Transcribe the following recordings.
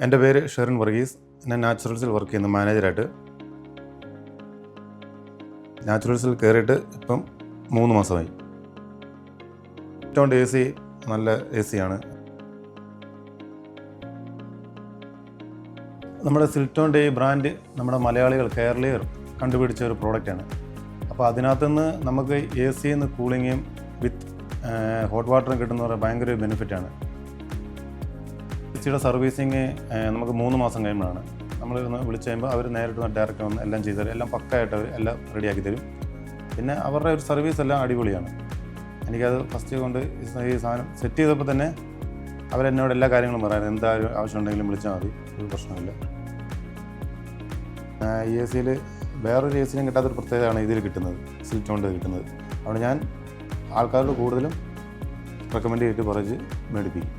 എന്റെ പേര് ഷെറിൻ വർഗീസ്. ഞാൻ നാച്ചുറൽസിൽ വർക്ക് ചെയ്യുന്ന മാനേജറായിട്ട് നാച്ചുറൽസിൽ കയറിയിട്ട് ഇപ്പം മൂന്ന് മാസമായി. ഏറ്റവും എ സി നല്ല എ സിയാണ് നമ്മുടെ സിൽറ്റോന്റെ ഈ ബ്രാൻഡ് നമ്മുടെ മലയാളികൾ കേരളീയർ കണ്ടുപിടിച്ച ഒരു പ്രോഡക്റ്റാണ് അപ്പോൾ അതിനകത്തുനിന്ന് നമുക്ക് എ സിന്ന് കൂളിങ്ങും വിത്ത് ഹോട്ട് വാട്ടറും കിട്ടുന്ന ഭയങ്കര ബെനിഫിറ്റാണ് എ സിയുടെ സർവീസിങ് നമുക്ക് മൂന്ന് മാസം കഴിയുമ്പോഴാണ്. നമ്മൾ വിളിച്ച് കഴിയുമ്പോൾ അവർ നേരിട്ട് ഡയറക്റ്റ് വന്ന് എല്ലാം ചെയ്തു തരും. എല്ലാം പക്കായിട്ട് അവർ എല്ലാം റെഡിയാക്കി തരും. പിന്നെ അവരുടെ ഒരു സർവീസ് എല്ലാം അടിപൊളിയാണ്. എനിക്കത് ഫസ്റ്റ് കൊണ്ട് ഈ സാധനം സെറ്റ് ചെയ്തപ്പോൾ തന്നെ അവരെന്നോട് എല്ലാ കാര്യങ്ങളും പറയാറ് എന്താ ആവശ്യം ആവശ്യമുണ്ടെങ്കിലും വിളിച്ചാൽ മതി. ഒരു പ്രശ്നമില്ല ഈ എ സിയിൽ വേറൊരു എ സിയിലും കിട്ടാത്തൊരു പ്രത്യേകതയാണ് ഇതിൽ കിട്ടുന്നത്. സിൽറ്റ് കൊണ്ട് കിട്ടുന്നത്. അതുകൊണ്ട് ഞാൻ ആൾക്കാരോട് കൂടുതലും റെക്കമെൻഡ് ചെയ്തിട്ട് പറഞ്ഞ് മേടിപ്പിക്കും.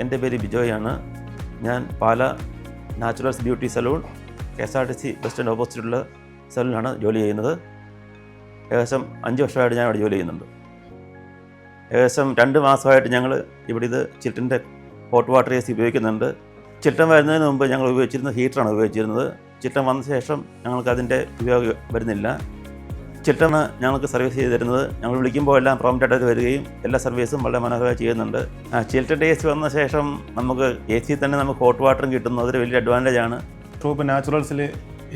എന്റെ പേര് ബിജോയാണ് ഞാൻ Pala naturals beauty salon K S R T C bus stand ഓപ്പോസിറ്റുള്ള സലൂണിലാണ് ജോലി ചെയ്യുന്നത്. ഏകദേശം അഞ്ച് വർഷമായിട്ട് ഞാൻ അവിടെ ജോലി ചെയ്യുന്നുണ്ട്. ഏകദേശം രണ്ട് മാസമായിട്ട് ഞങ്ങൾ ഇവിടെ ഇത് ചിൽട്ടന്റെ ഹോട്ട് വാട്ടർ എ സി ഉപയോഗിക്കുന്നുണ്ട്. ചിൽട്ടൻ വരുന്നതിന് മുമ്പ് ഞങ്ങൾ ഉപയോഗിച്ചിരുന്നത് ഹീറ്ററാണ് ഉപയോഗിച്ചിരുന്നത്. ചിൽട്ടൻ വന്ന ശേഷം ഞങ്ങൾക്ക് അതിന്റെ ഉപയോഗം വരുന്നില്ല. ചിൽട്ടണ് ഞങ്ങൾക്ക് സർവീസ് ചെയ്ത് തരുന്നത്. ഞങ്ങൾ വിളിക്കുമ്പോൾ എല്ലാം പ്രോംപ്റ്റായിട്ട് വരികയും എല്ലാ സർവീസും വളരെ മനോഹരമായി ചെയ്യുന്നുണ്ട്. ആ ചിൽട്ടൻ എ സി വന്ന ശേഷം നമുക്ക് എ സി തന്നെ നമുക്ക് ഹോട്ട് വാട്ടറും കിട്ടുന്നു. അതൊരു വലിയ അഡ്വാന്റേജ് ആണ്. ട്രൂപ്പ് നാച്ചുറൽസിൽ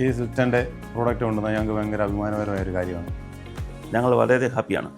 ഈ സിൽറ്റന്റെ പ്രോഡക്റ്റ് കൊണ്ടുവന്നാൽ ഞങ്ങൾക്ക് ഭയങ്കര അഭിമാനകരമായ ഒരു കാര്യമാണ്. ഞങ്ങൾ വളരെയധികം ഹാപ്പിയാണ്